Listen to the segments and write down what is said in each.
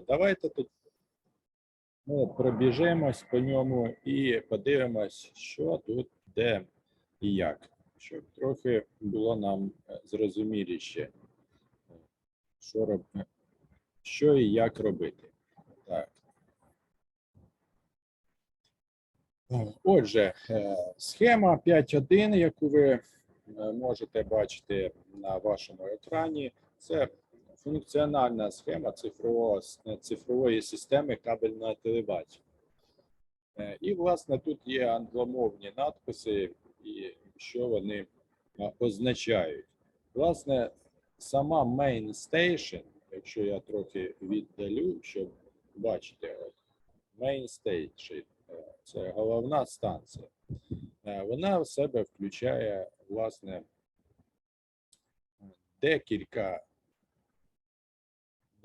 Давайте тут ми пробіжимось по ньому і подивимось, що тут, де і як, щоб трохи було нам е, зрозуміліше, що, роб... що і як робити. Так. Отже, е, схема 5.1, яку ви е, можете бачити на вашому екрані, це функціональна схема цифрового, цифрової системи кабельного телебачення. Е, І, власне, тут є англомовні надписи, і що вони е, означають. Власне, сама main station, якщо я трохи віддалю, щоб бачити, от, main station е, це головна станція. Е, Вона в себе включає, власне, декілька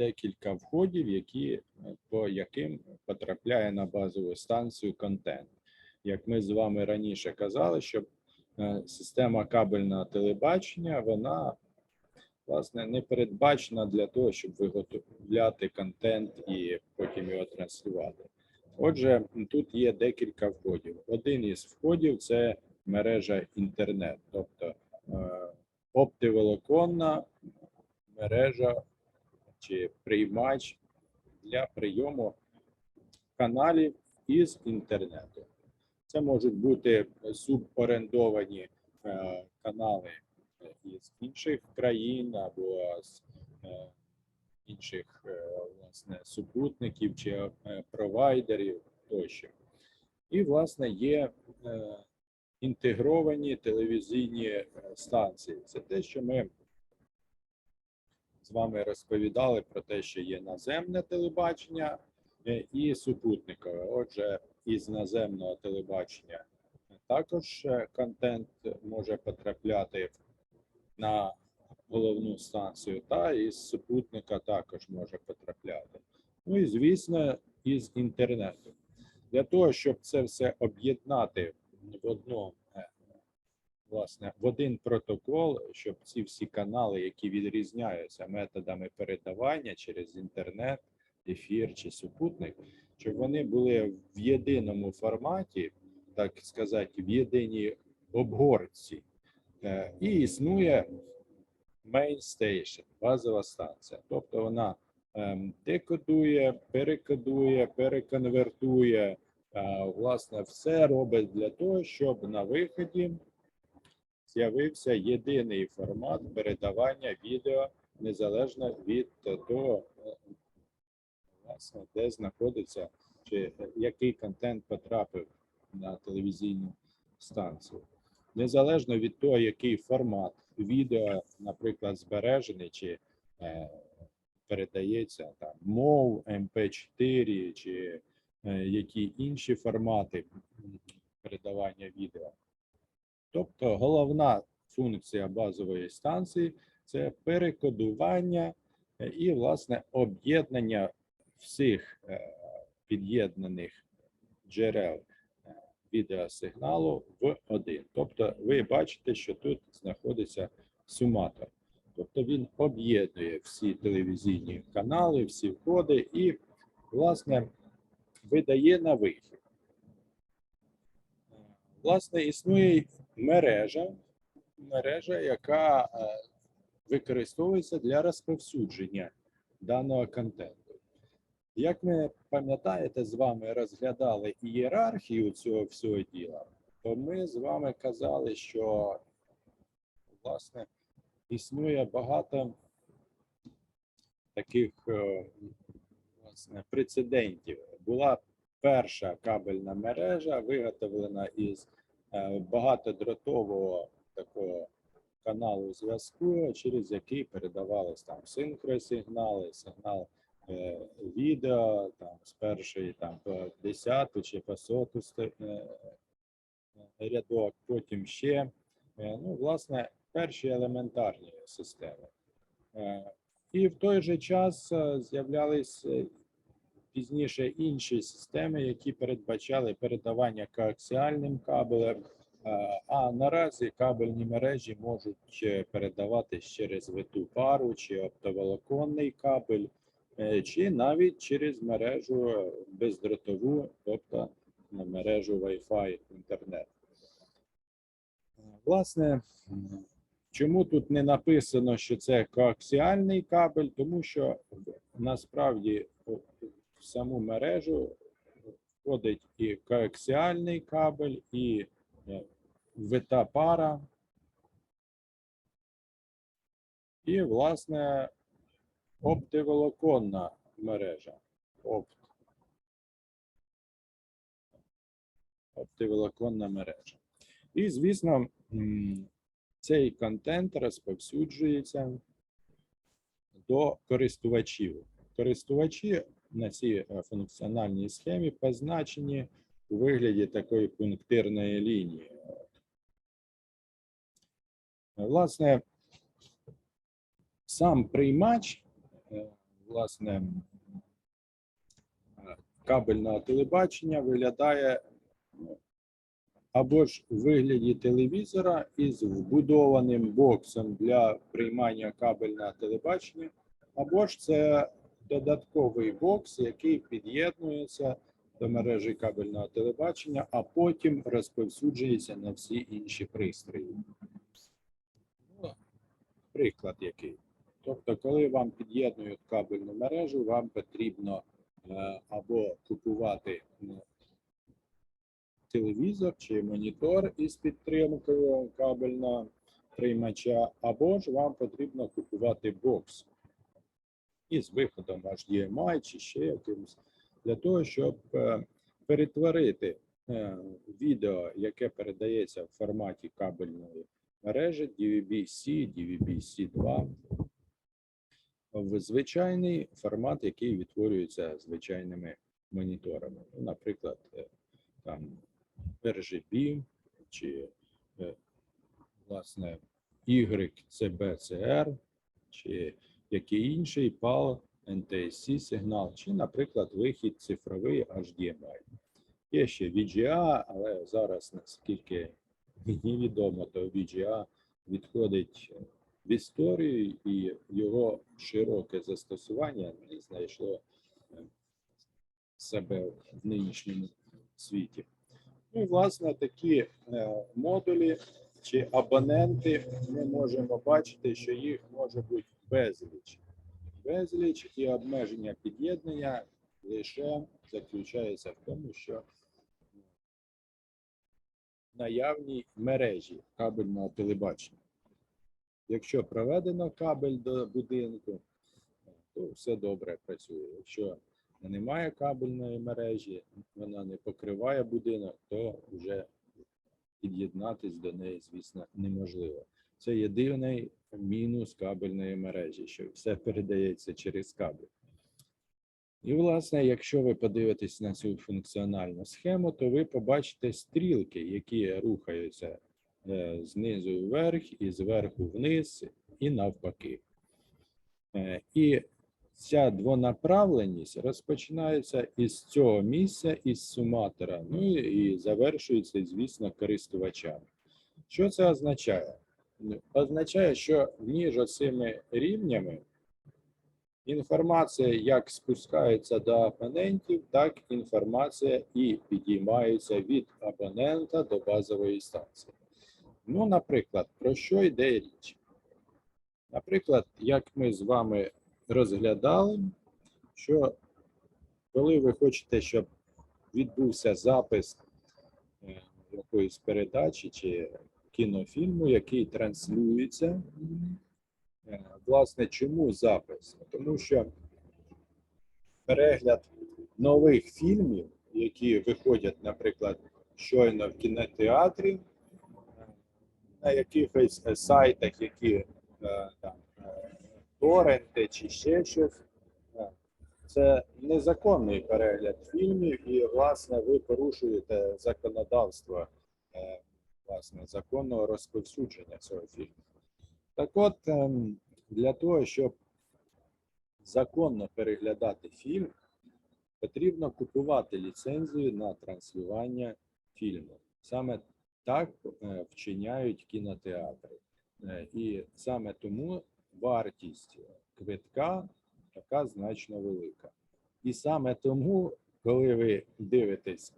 декілька входів, які, е, по яким потрапляє на базову станцію контент. Як ми з вами раніше казали, що е, система кабельного телебачення, вона власне не передбачена для того, щоб виготовляти контент і потім його транслювати. Отже, тут є декілька входів. Один із входів це мережа інтернет, тобто е, оптоволоконна мережа чи приймач для прийому каналів із інтернету. Це можуть бути суборендовані е, канали е, із інших країн або з е, інших власне супутників чи провайдерів тощо. І, власне, є інтегровані телевізійні станції. Це те, що ми з вами розповідали про те, що є наземне телебачення е, і супутникове. Отже, із наземного телебачення також е, контент може потрапляти на головну станцію, та із супутника також може потрапляти. Ну і звісно, із інтернету. Для того, щоб це все об'єднати в одну е, власне в один протокол, щоб ці всі канали, які відрізняються методами передавання через інтернет, ефір чи супутник, щоб вони були в єдиному форматі, так сказати, в єдиній обгорці. Е, І існує main station, базова станція. Тобто вона ем, декодує, перекодує, переконвертує, е, власне, все робить для того, щоб на виході з'явився єдиний формат передавання відео незалежно від того, де знаходиться чи який контент потрапив на телевізійну станцію. Незалежно від того, який формат відео, наприклад, збережений чи е, передається там мов, MP4 чи е, які інші формати передавання відео. Тобто головна функція базової станції це перекодування і, власне, об'єднання всіх е, під'єднаних джерел е, відеосигналу в один. Тобто, ви бачите, що тут знаходиться суматор. Тобто він об'єднує всі телевізійні канали, всі входи і, власне, видає на вихід. Е, Власне, існує мережа, мережа, яка е, використовується для розповсюдження даного контенту. Як ми пам'ятаєте, з вами розглядали ієрархію цього всього діла, то ми з вами казали, що власне існує багато таких е, власне, прецедентів. Була перша кабельна мережа, виготовлена із багатодротового такого каналу зв'язку, через який передавались там синхросигнали, сигнал е, відео там з першої там по десяту чи по соту е, е, рядок, потім ще. Е, Ну, власне, перші елементарні системи. Е, І в той же час е, з'являлись е, пізніше інші системи, які передбачали передавання коаксіальним кабелем. Е, А наразі кабельні мережі можуть е, передаватись через виту пару чи оптоволоконний кабель. е, чи навіть через мережу бездротову, тобто на мережу Wi-Fi інтернет. Е, Власне, чому тут не написано, що це коаксіальний кабель? Тому що насправді в саму мережу входить і коаксіальний кабель, і е, вита пара, і, власне, оптиволоконна мережа. Опт. Оптиволоконна мережа. І, звісно, цей контент розповсюджується до користувачів. Користувачі на цій е, функціональній схемі позначені у вигляді такої пунктирної лінії. Власне, сам приймач, е, власне, е, кабельного телебачення виглядає ну, або ж у вигляді телевізора із вбудованим боксом для приймання кабельного телебачення, або ж це додатковий бокс, який під'єднується до мережі кабельного телебачення, а потім розповсюджується на всі інші пристрої. Ну, приклад який. Тобто, коли вам під'єднують кабельну мережу, вам потрібно е, або купувати телевізор чи монітор із підтримкою кабельного приймача, або ж вам потрібно купувати бокс із виходом HDMI чи ще якимось, для того, щоб е, перетворити е, відео, яке передається в форматі кабельної мережі DVB-C, DVB-C 2 в звичайний формат, який відтворюється звичайними моніторами. Ну, Наприклад, е, там RGB чи власне YCBCR, чи який інший PAL NTSC сигнал, чи, наприклад, вихід цифровий HDMI. Є ще VGA, але зараз, наскільки мені відомо, то VGA відходить в історію і його широке застосування не знайшло е, себе в нинішньому світі. Ну власне такі е, модулі чи абоненти ми можемо бачити, що їх може бути безліч. Безліч і обмеження під'єднання лише заключається в тому, що наявній мережі кабельного телебачення. Якщо проведено кабель до будинку, то все добре працює. Якщо немає кабельної мережі, вона не покриває будинок, то вже під'єднатись до неї, звісно, неможливо. Це єдиний мінус кабельної мережі, що все передається через кабель. І, власне, якщо ви подивитесь на цю функціональну схему, то ви побачите стрілки, які рухаються е, знизу вверх і зверху вниз, і навпаки. Е, І ця двонаправленість розпочинається із цього місця, із суматора, ну і завершується, звісно, користувачами. Що це означає? Означає, що між цими рівнями інформація як спускається до абонентів, так інформація і підіймається від абонента до базової станції. Ну, наприклад, про що йде річ? Наприклад, як ми з вами розглядали, що коли ви хочете, щоб відбувся запис е, якоїсь передачі чи кінофільму, який транслюється, е, власне, чому запис? Тому що перегляд нових фільмів, які виходять, наприклад, щойно в кінотеатрі, на якихось сайтах, які е, там е, торренти чи ще щось. Це незаконний перегляд фільмів, і, власне, ви порушуєте законодавство власне, законного розповсюдження цього фільму. Так от, ем, для того, щоб законно переглядати фільм, потрібно купувати ліцензію на транслювання фільму. Саме так е, вчиняють кінотеатри. Е, І саме тому вартість квитка така значно велика. І саме тому, коли ви дивитесь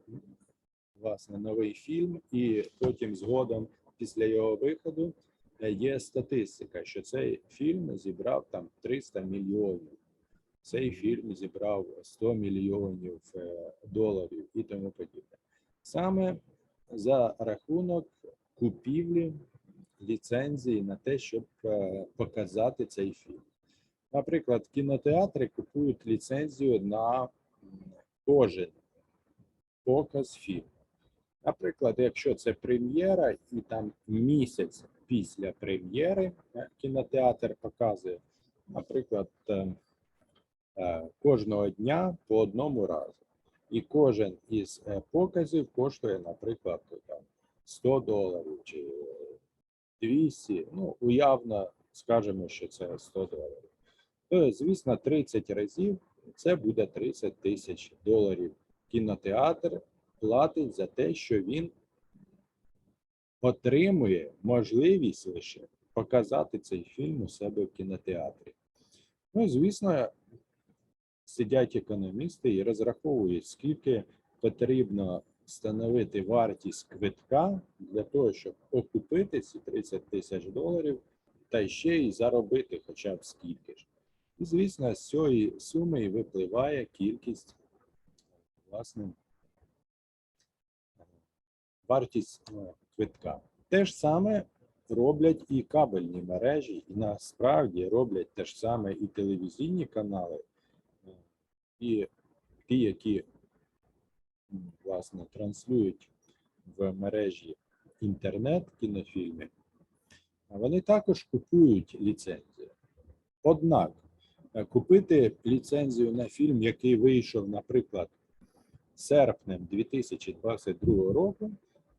власне новий фільм, і потім згодом після його виходу е, є статистика, що цей фільм зібрав там 300 мільйонів. Цей фільм зібрав 100 мільйонів е, доларів і тому подібне. Саме за рахунок купівлі ліцензії на те, щоб е, показати цей фільм. Наприклад, кінотеатри купують ліцензію на кожен показ фільму. Наприклад, якщо це прем'єра, і там місяць після прем'єри е, кінотеатр показує, наприклад, е, е, кожного дня по одному разу. І кожен із показів коштує, наприклад, там 100 доларів чи е, 200, ну, уявно скажемо, що це 100 доларів. То, звісно, 30 разів це буде 30 тисяч доларів. Кінотеатр платить за те, що він отримує можливість лише показати цей фільм у себе в кінотеатрі. Ну, звісно, сидять економісти і розраховують, скільки потрібно встановити вартість квитка для того, щоб окупити ці 30 тисяч доларів та ще й заробити хоча б скільки ж. І, звісно, з цієї суми і випливає кількість, власне, вартість е, квитка. Те ж саме роблять і кабельні мережі, і насправді роблять те ж саме і телевізійні канали, і ті, які власне транслюють в мережі інтернет кінофільми, вони також купують ліцензію. Однак е, купити ліцензію на фільм, який вийшов, наприклад, серпнем 2022 року,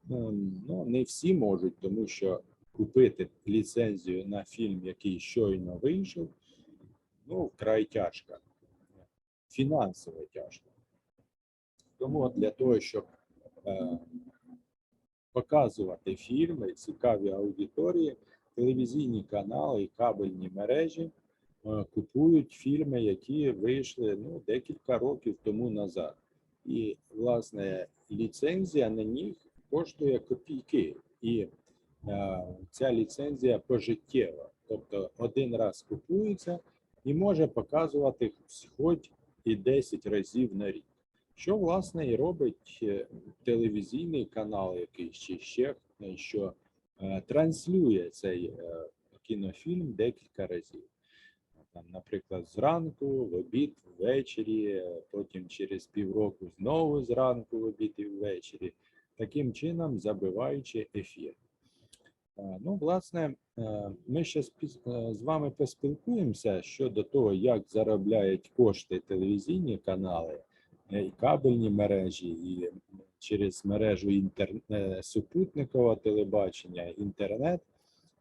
ну, не всі можуть, тому що купити ліцензію на фільм, який щойно вийшов, ну, вкрай тяжко. Фінансово тяжко. Тому для того, щоб е, показувати фільми цікаві аудиторії, телевізійні канали і кабельні мережі е, купують фільми, які вийшли ну, декілька років тому назад. І, власне, ліцензія на них коштує копійки. І е, ця ліцензія пожиттєва. Тобто один раз купується і може показувати хоч і 10 разів на рік. Що, власне, і робить е, телевізійний канал, який чи ще е, що е, транслює цей е, кінофільм декілька разів. Там, наприклад, зранку, в обід, ввечері, е, потім через півроку знову зранку, в обід і ввечері, таким чином забиваючи ефір. Е, Ну, власне, е, ми ще е, з вами поспілкуємося щодо того, як заробляють кошти телевізійні канали і кабельні мережі, і через мережу інтер... супутникового телебачення, інтернет,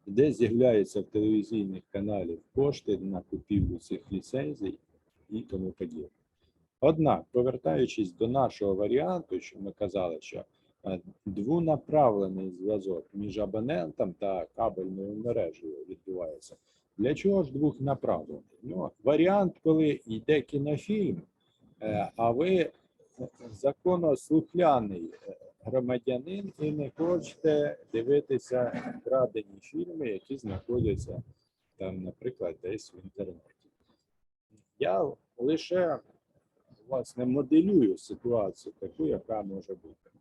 де з'являються в телевізійних каналів кошти на купівлю цих ліцензій і тому подібне. Однак, повертаючись до нашого варіанту, що ми казали, що двонаправлений зв'язок між абонентом та кабельною мережею відбувається. Для чого ж двохнаправлений? Ну, варіант, коли йде кінофільм, е, а ви е, законослухляний е, громадянин і не хочете дивитися крадені фільми, які знаходяться там, наприклад, десь в інтернеті. Я лише власне моделюю ситуацію таку, яка може бути.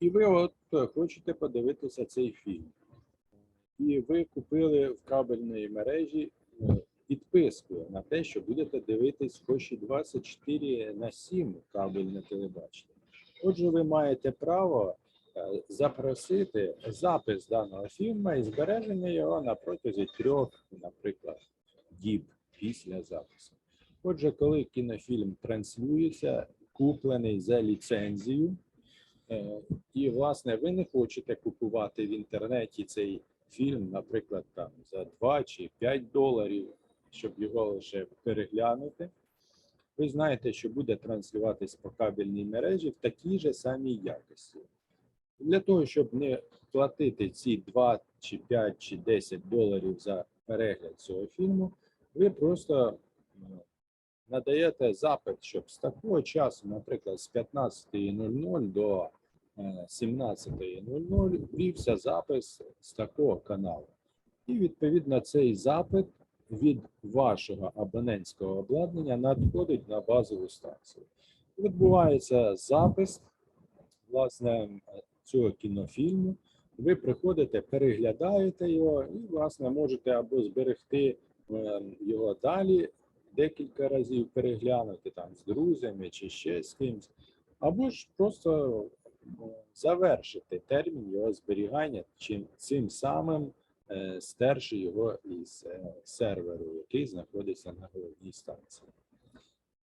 І ви от е, хочете подивитися цей фільм. І ви купили в кабельної мережі е, підписку на те, що будете дивитись хоч і 24 на 7 кабельне телебачення. Отже, ви маєте право е, запросити запис даного фільму і збереження його на протязі трьох, наприклад, діб після запису. Отже, коли кінофільм транслюється, куплений за ліцензію, і, власне, ви не хочете купувати в інтернеті цей фільм, наприклад, там за 2 чи 5 доларів, щоб його лише переглянути. Ви знаєте, що буде транслюватись по кабельній мережі в такій же самій якості. Для того, щоб не платити ці 2 чи 5 чи 10 доларів за перегляд цього фільму, ви просто надаєте запит, щоб з такого часу, наприклад, з 15.00 до е, 17.00 вівся запис з такого каналу. І відповідно цей запит від вашого абонентського обладнання надходить на базову станцію. Відбувається запис власне цього кінофільму. Ви приходите, переглядаєте його і, власне, можете або зберегти е, його далі, декілька разів переглянути там з друзями чи ще з кимось, або ж просто е, завершити термін його зберігання, чим цим самим е, стерши його із е, серверу, який знаходиться на головній станції.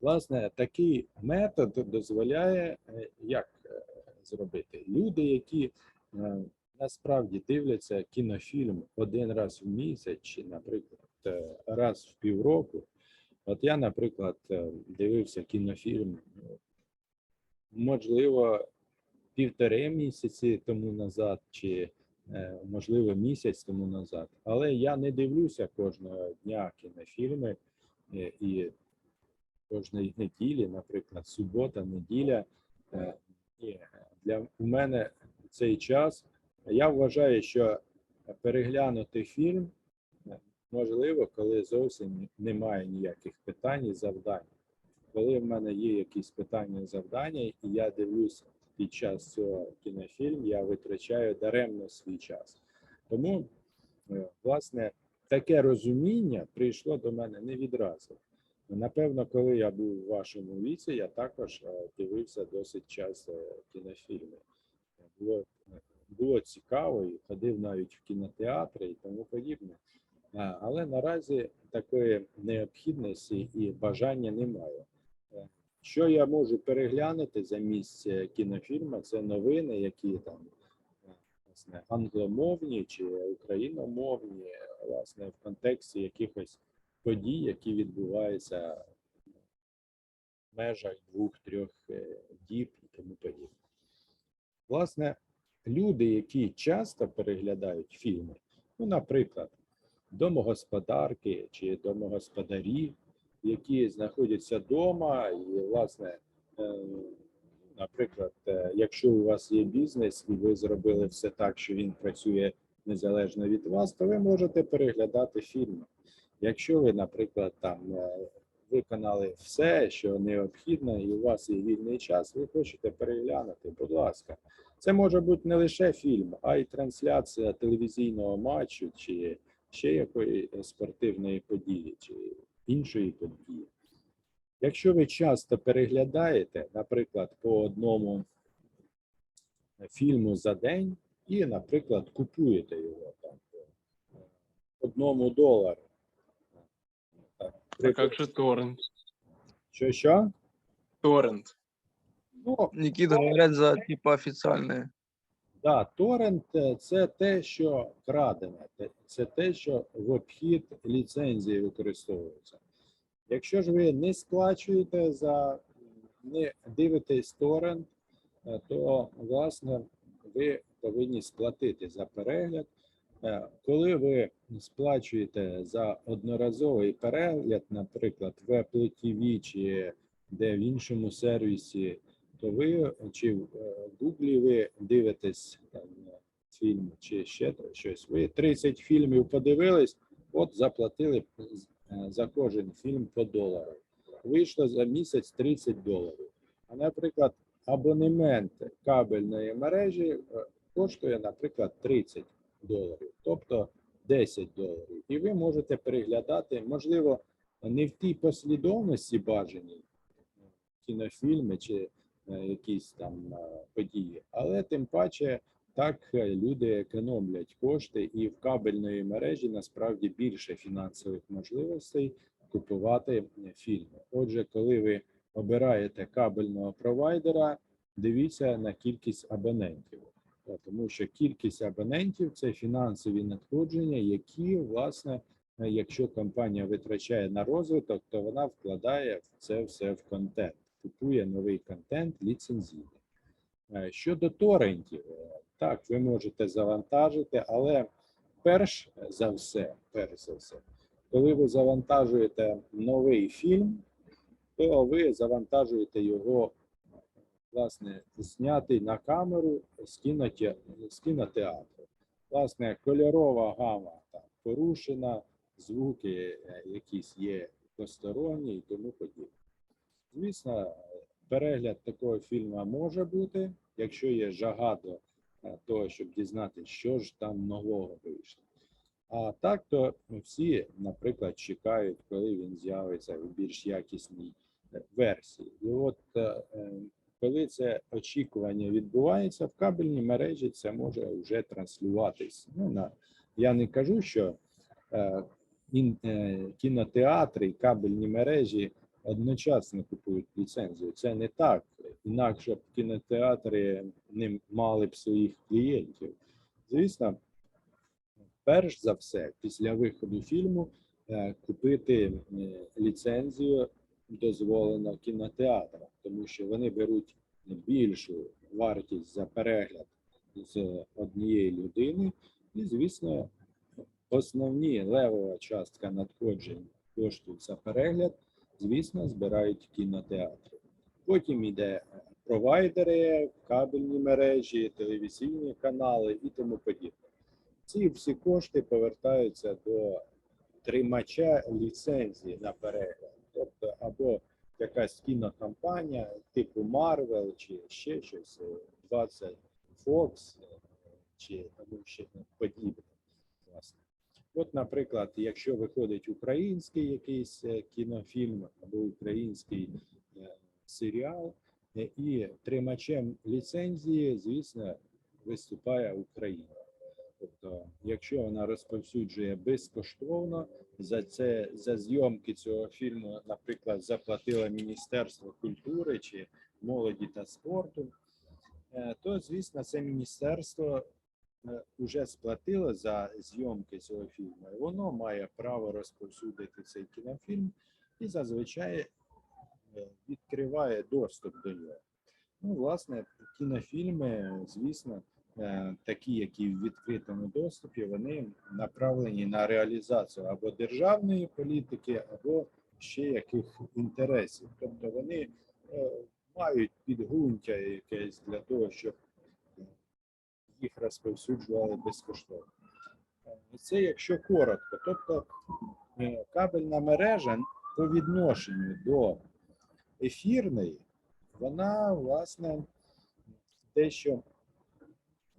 Власне, такий метод дозволяє е, як е, зробити люди, які е, насправді дивляться кінофільм один раз в місяць, чи, наприклад, е, раз в півроку. От я, наприклад, е, дивився кінофільм, ну, можливо, півтори місяці тому назад, чи е, можливо місяць тому назад. Але я не дивлюся кожного дня кінофільми е, і кожної неділі, наприклад, субота, неділя. Е, для у мене цей час. Я вважаю, що переглянути фільм можливо, коли зовсім немає ніяких питань і завдань. Коли в мене є якісь питання і завдання, і я дивлюся під час цього кінофільм, я витрачаю даремно свій час. Тому, е, власне, таке розуміння прийшло до мене не відразу. Напевно, коли я був у вашому віці, я також е, дивився досить часто кінофільми. Було, було цікаво і ходив навіть в кінотеатри і тому подібне. Але наразі такої необхідності і бажання немає. Що я можу переглянути за місце кінофільму, це новини, які там е, власне англомовні чи україномовні, власне, в контексті якихось подій, які відбуваються в межах двох-трьох е, діб і тому подібне. Власне, люди, які часто переглядають фільми, ну, наприклад, домогосподарки чи домогосподарі, які знаходяться вдома, і, власне, е, наприклад, е, якщо у вас є бізнес і ви зробили все так, що він працює незалежно від вас, то ви можете переглядати фільми. Якщо ви, наприклад, там е, виконали все, що необхідно, і у вас є вільний час, ви хочете переглянути, будь ласка. Це може бути не лише фільм, а й трансляція телевізійного матчу чи ще якої спортивної події чи іншої події. Якщо ви часто переглядаєте, наприклад, по одному фільму за день, і, наприклад, купуєте його там по одному долару. Так, А как же торрент? Що що? Торрент. Ну, Никита, говорят, за типа официальные. Да, торрент е, це те, що крадене, це те, що в обхід ліцензії використовується. Якщо ж ви не сплачуєте за не дивитесь торрент, е, то власне ви повинні сплатити за перегляд. Е, Коли ви сплачуєте за одноразовий перегляд, наприклад, в Apple TV чи де в іншому сервісі, то ви чи в е, Гуглі ви дивитесь там е, фільм чи ще щось. Ви 30 фільмів подивились, от заплатили е, за кожен фільм по долару. Вийшло за місяць 30 доларів. А, наприклад, абонемент кабельної мережі коштує, наприклад, 30 доларів, тобто 10 доларів. І ви можете переглядати, можливо, не в тій послідовності бажаній кінофільми чи якісь там е, події, але тим паче так е, люди економлять кошти, і в кабельної мережі насправді більше фінансових можливостей купувати е, фільми. Отже, коли ви обираєте кабельного провайдера, дивіться на кількість абонентів. Е, Тому що кількість абонентів це фінансові надходження, які, власне, е, якщо компанія витрачає на розвиток, то вона вкладає це все в контент, купує новий контент ліцензійний. Е, Щодо торрентів, е, так, ви можете завантажити, але перш за все, перш за все, коли ви завантажуєте новий фільм, то ви завантажуєте його, власне, знятий на камеру з, кіноте, кінотеатру. Власне, кольорова гама там порушена, звуки е, якісь є посторонні і тому подібне. Звісно, перегляд такого фільму може бути, якщо є жага до е, того, щоб дізнатися, що ж там нового вийшло. А так то всі, наприклад, чекають, коли він з'явиться в більш якісній е, версії. І от е, коли це очікування відбувається в кабельній мережі, це може вже транслюватись. Ну, на, я не кажу, що е, кінотеатри і кабельні мережі одночасно купують ліцензію. Це не так. Інакше б кінотеатри не мали б своїх клієнтів. Звісно, перш за все, після виходу фільму е, купити е, ліцензію дозволено кінотеатрам, тому що вони беруть більшу вартість за перегляд з однієї людини, і, звісно, основні левова частка надходжень коштів за перегляд, звісно, збирають кінотеатри. Потім йде провайдери, кабельні мережі, телевізійні канали і тому подібне. Ці всі кошти повертаються до тримача ліцензії на перегляд, тобто або якась кінокомпанія типу Marvel чи ще щось, е, 20 Fox чи тому ще подібне. Власне. От, наприклад, якщо виходить український якийсь е, кінофільм або український е, серіал, е, і тримачем ліцензії, звісно, виступає Україна. Тобто, якщо вона розповсюджує безкоштовно, за це за зйомки цього фільму, наприклад, заплатило Міністерство культури чи молоді та спорту, то звісно, це міністерство вже сплатило за зйомки цього фільму. Воно має право розповсюдити цей кінофільм і зазвичай е, відкриває доступ до нього. Ну, власне, кінофільми, звісно, е, такі, які в відкритому доступі, вони направлені на реалізацію або державної політики, або ще яких інтересів. Тобто вони е, мають підґрунтя якесь для того, щоб розповсюджували безкоштовно. Е, Це якщо коротко. Тобто е, кабельна мережа по відношенню до ефірної, вона, власне, дещо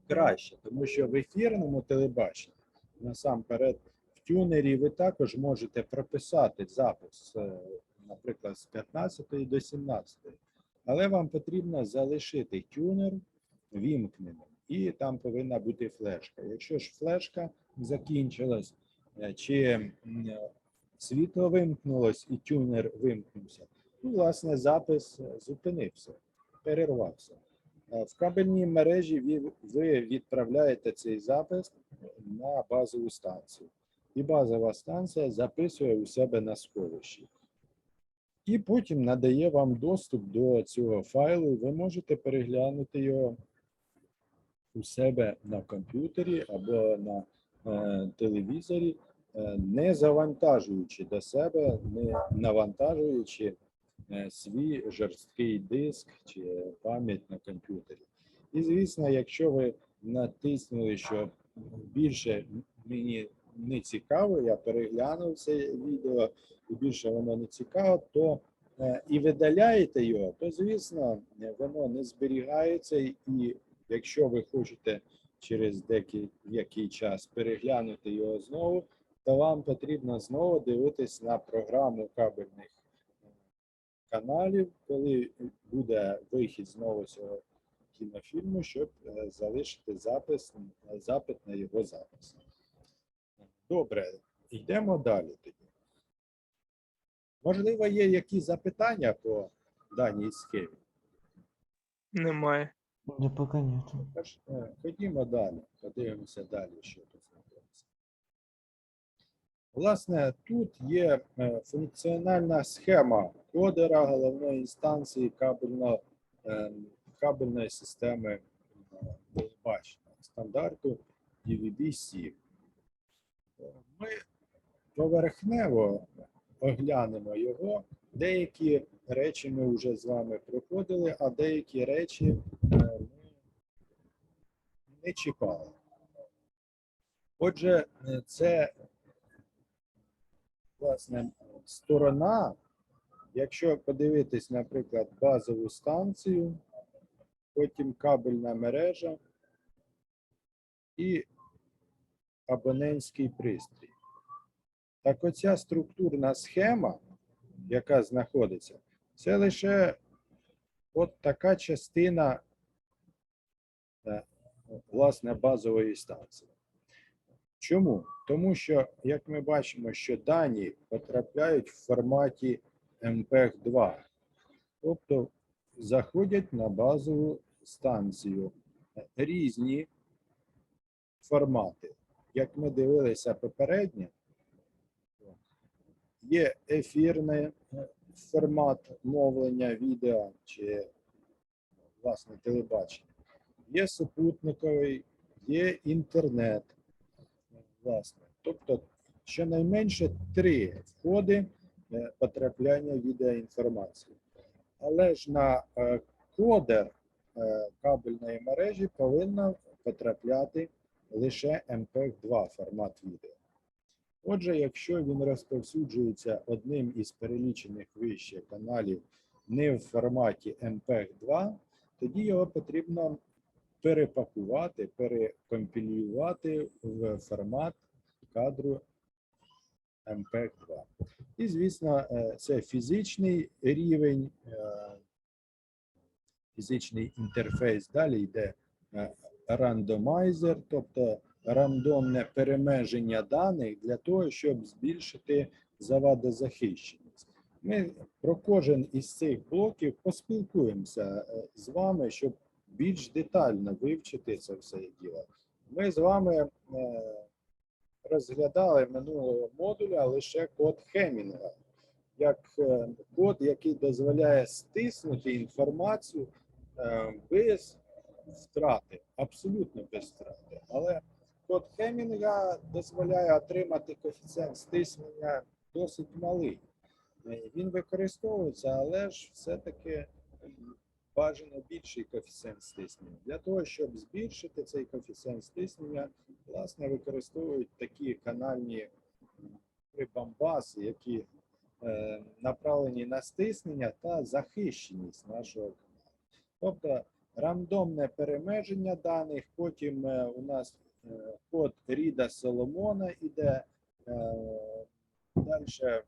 краще, тому що в ефірному телебаченні насамперед в тюнері ви також можете прописати запис, е, наприклад, з 15 до 17, але вам потрібно залишити тюнер вімкненим, і там повинна бути флешка. Якщо ж флешка закінчилась, е, чи е, світло вимкнулось і тюнер вимкнувся, ну, власне, запис е, зупинився, перервався. В кабельній мережі ви- відправляєте цей запис на базову станцію. І базова станція записує у себе на сховищі. І потім надає вам доступ до цього файлу. Ви можете переглянути його у себе на комп'ютері або на е, телевізорі, е, не завантажуючи до себе, не навантажуючи е, свій жорсткий диск чи пам'ять на комп'ютері. І звісно, якщо ви натиснули, що більше мені не цікаво, я переглянув це відео, і більше воно не цікаво, то е, і видаляєте його, то звісно, воно не зберігається, і якщо ви хочете через деякий час переглянути його знову, то вам потрібно знову дивитись на програму кабельних е, каналів, коли буде вихід знову цього кінофільму, щоб е, залишити запис, е, запит на його запис. Добре, йдемо далі тоді. Можливо, є якісь запитання по даній схемі? Немає. Да. Тож, е, Ходімо далі, подивимося далі, що тут знаходиться. Власне, тут є е, функціональна схема кодера головної інстанції кабельно, е, кабельної системи е, телебачення стандарту DVB-7. Е, Ми поверхнево оглянемо його. Деякі речі ми вже з вами проходили, а деякі речі е, ми не чіпали. Отже, е, це власне сторона. Якщо подивитись, наприклад, базову станцію, потім кабельна мережа і абонентський пристрій. Так оця структурна схема, яка знаходиться, це лише от така частина е, власне базової станції. Чому? Тому що, як ми бачимо, що дані потрапляють в форматі MPEG 2, тобто заходять на базову станцію різні формати. Як ми дивилися попередньо, є ефірний е, формат мовлення відео чи власне телебачення, є супутниковий, є інтернет. Власне. Тобто, щонайменше три входи е, потрапляння відеоінформації. Але ж на е, кодер е, кабельної мережі повинна потрапляти лише MPEG-2 формат відео. Отже, якщо він розповсюджується одним із перелічених вище каналів не в форматі MPEG-2, тоді його потрібно перепакувати, перекомпілювати в формат кадру MPEG-2. І, звісно, е, це фізичний рівень, е, фізичний інтерфейс. Далі йде е, рандомайзер, тобто рандомне перемеження даних для того, щоб збільшити завадозахищеність. Ми про кожен із цих блоків поспілкуємося е, з вами, щоб більш детально вивчити це все діло. Ми з вами е, розглядали минулого модуля лише код Хемінга, як е, код, який дозволяє стиснути інформацію без втрати, абсолютно без втрати. Але код Хемінга дозволяє отримати коефіцієнт стиснення досить малий. Е, Він використовується, але ж все-таки бажано більший коефіцієнт стиснення. Для того, щоб збільшити цей коефіцієнт стиснення, власне, використовують такі канальні прибамбаси, які е, направлені на стиснення та захищеність нашого каналу. Тобто рандомне перемеження даних, потім е, у нас е, код Ріда Соломона іде. Е, Далі,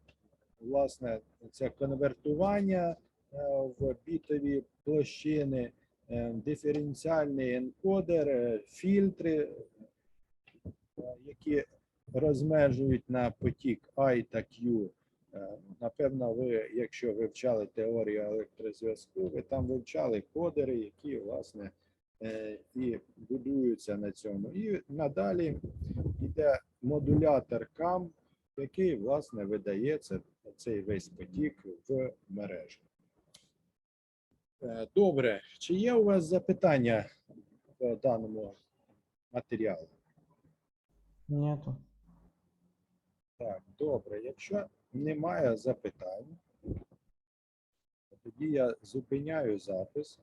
власне, це конвертування е, в бітові площини, е, диференціальний енкодер, фільтри, які розмежують на потік I та Q. Напевно, ви, якщо вивчали теорію електрозв'язку, ви там вивчали кодери, які, власне, і будуються на цьому. І надалі йде модулятор CAM, який, власне, видається цей весь потік в мережу. Е, Добре, чи є у вас запитання по даному матеріалу? Нету. Так, добре. Якщо немає запитань, тоді я зупиняю запис.